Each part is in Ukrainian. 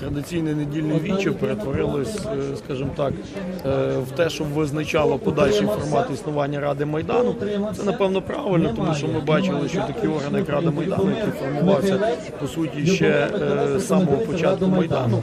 Традиційне недільне віче перетворилось, е, скажімо так, е, в те, що визначало подальший формат існування Ради Майдану. Це напевно правильно, тому що ми бачили, що такі органи, як Рада Майдану, який формувався по суті ще е, з самого початку майдану,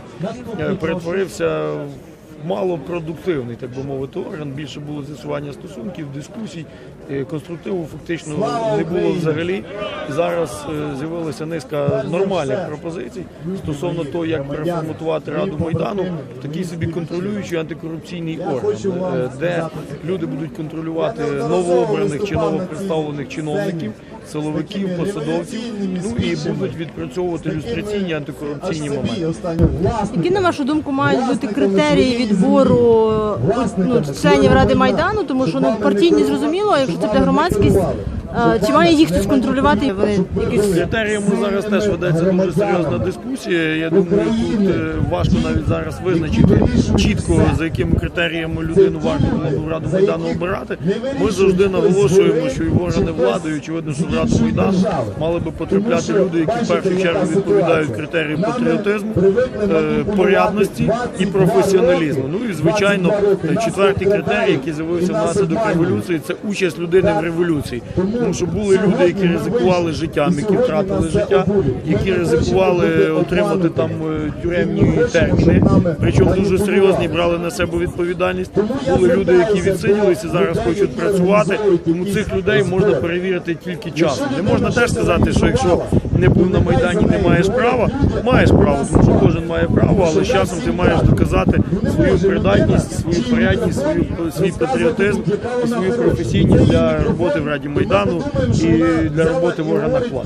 перетворився в малопродуктивний, так би мовити, орган. Більше було з'ясування стосунків, дискусій, е, конструктиву фактично не було взагалі. Зараз е, з'явилася низка нормальних пропозицій стосовно того, як переформатувати Раду Майдану, в такий собі контролюючий антикорупційний орган, е, де люди будуть контролювати новообраних чи новопредставлених чиновників, силовиків, посадовців, ну і будуть відпрацьовувати люстраційні антикорупційні моменти. Які, на вашу думку, мають бути критерії відбору ну, членів Ради Майдану, тому що ну партійні зрозуміло, якщо це для громадськість, чи має їх хтось контролювати? Вони якісь Критеріями зараз теж ведеться дуже серйозна дискусія. Я думаю, тут е, важко навіть зараз визначити чітко за якими критеріями людину варто в раду майдану обирати. Ми завжди наголошуємо, що і в органи влади, очевидно, що в раду майдану мали би потрапляти люди, які в першу чергу відповідають критеріям патріотизму, е, порядності і професіоналізму. Ну і звичайно, е, четвертий критерій, який з'явився внаслідок революції, це участь людини в революції. Тому що були люди, які ризикували життям, які втратили життя, які ризикували отримати там е, тюремні терміни, причому дуже серйозні брали на себе відповідальність. Були люди, які відсиділися, зараз хочуть працювати. Тому цих людей можна перевірити тільки часом. Не можна теж сказати, що якщо не був на майдані, не маєш права. Маєш право, тому що кожен має право, але з часом ти маєш доказати свою придатність, свою порядність, свій патріотизм свою професійність для роботи в Раді Майдану і для роботи в органах влади.